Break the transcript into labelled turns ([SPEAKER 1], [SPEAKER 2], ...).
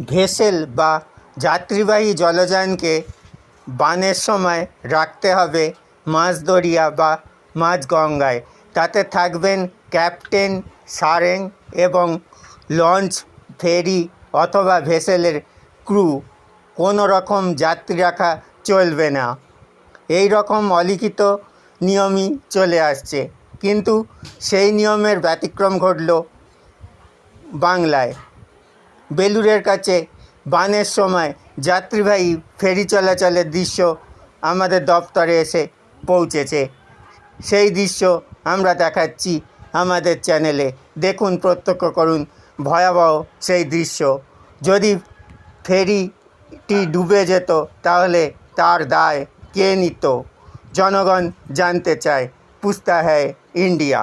[SPEAKER 1] Vessel বা যাত্রীবাহী জলযানকে বানের সময় রাখতে হবে মাঝদরিয়া বা মাঝগঙ্গায়। তাতে থাকবেন ক্যাপ্টেন সারেং এবং লঞ্চ ফেরি অথবা ভেসেলের ক্রু। কোনো রকম যাত্রী রাখা চলবে না। এই রকম অলিখিত নিয়মই চলে আসছে। কিন্তু সেই নিয়মের ব্যতিক্রম ঘটল বাংলায়। বেলুরের কাছে বানের সময় যাত্রীবাহী ফেরি চলাচলের দৃশ্য আমাদের দপ্তরে এসে পৌঁছেছে। সেই দৃশ্য আমরা দেখাচ্ছি আমাদের চ্যানেলে। দেখুন, প্রত্যক্ষ করুন ভয়াবহ সেই দৃশ্য। যদি ফেরিটি ডুবে যেত, তাহলে তার দায় কে নিত? জনগণ জানতে চায় পুস্তা হ্যায় India.